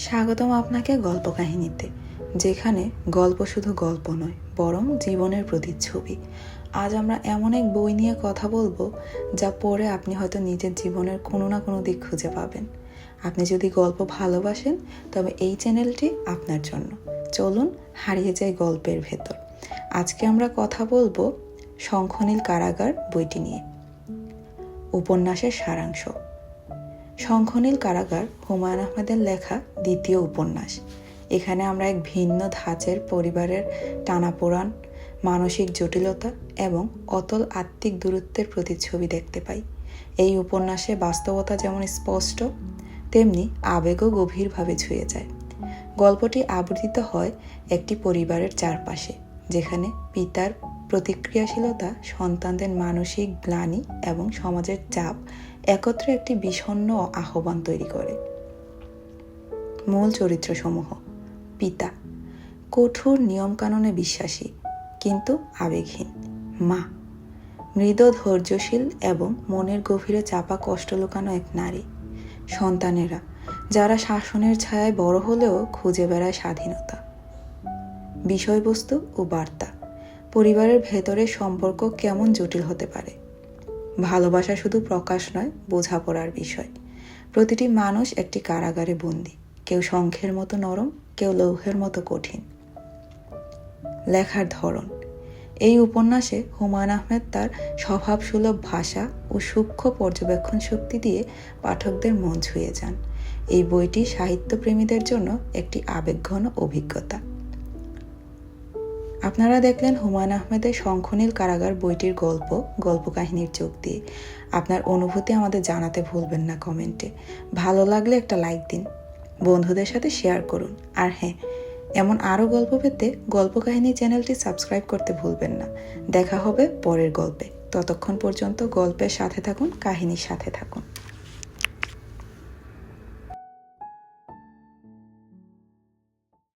স্বাগতম আপনাকে গল্প কাহিনীতে, যেখানে গল্প শুধু গল্প নয়, বরং জীবনের প্রতিচ্ছবি। আজ আমরা এমন এক বই নিয়ে কথা বলব, যা পড়ে আপনি হয়তো নিজের জীবনের কোনো না কোনো দিক খুঁজে পাবেন। আপনি যদি গল্প ভালোবাসেন, তবে এই চ্যানেলটি আপনার জন্য। চলুন হারিয়ে যায় গল্পের ভেতর। আজকে আমরা কথা বলব শঙ্খনীল কারাগার বইটি নিয়ে। উপন্যাসের সারাংশ। শঙ্খনীল কারাগার হুমায়ুন আহমেদের লেখা দ্বিতীয় উপন্যাস। এখানে আমরা এক ভিন্ন ধাঁচের পরিবারের টানাপোড়ান, মানসিক জটিলতা এবং অতল আত্মিক দূরত্বের প্রতিচ্ছবি দেখতে পাই। এই উপন্যাসে বাস্তবতা যেমন স্পষ্ট, তেমনি আবেগও গভীরভাবে ছুঁয়ে যায়। গল্পটি আবর্তিত হয় একটি পরিবারের চারপাশে, যেখানে পিতার প্রতিক্রিয়াশীলতা, সন্তানদের মানসিক গ্লানি এবং সমাজের চাপ একত্রে একটি বিষণ্ণ আহ্বান তৈরি করে। মূল চরিত্রসমূহ, পিতা, কঠোর নিয়মকানুনে বিশ্বাসী কিন্তু আবেগহীন, মা মৃদ ধৈর্যশীল এবং মনের গভীরে চাপা কষ্ট লুকানো এক নারী, সন্তানেরা, যারা শাসনের ছায়ায় বড় হলেও খুঁজে বেড়ায় স্বাধীনতা। বিষয়বস্তু ও বার্তা পরিবারের ভেতরে সম্পর্ক কেমন জটিল হতে পারে? ভালোবাসা শুধু প্রকাশ নয়, বোঝাপড়ার বিষয়। প্রতিটি মানুষ একটি কারাগারে বন্দি। কেউ শঙ্খের মতো নরম, কেউ লৌহের মতো কঠিন। লেখার ধরন। এই উপন্যাসে হুমায়ুন আহমেদ তার স্বভাবসুলভ ভাষা ও সূক্ষ্ম পর্যবেক্ষণ শক্তি দিয়ে পাঠকদের মন ছুঁয়ে যান। এই বইটি সাহিত্যপ্রেমীদের জন্য একটি আবেগঘন অভিজ্ঞতা। আপনারা দেখলেন হুমায়ুন আহমেদের শঙ্খনীল কারাগার বইটির গল্প গল্প কাহিনীর চোখ দিয়ে। আপনার অনুভূতি আমাদের জানাতে ভুলবেন না কমেন্টে। ভালো লাগলে একটা লাইক দিন, বন্ধুদের সাথে শেয়ার করুন। আর হ্যাঁ এমন আরও গল্প পেতে গল্প কাহিনী চ্যানেলটি সাবস্ক্রাইব করতে ভুলবেন না। দেখা হবে পরের গল্পে। ততক্ষণ পর্যন্ত গল্পের সাথে থাকুন, কাহিনীর সাথে থাকুন।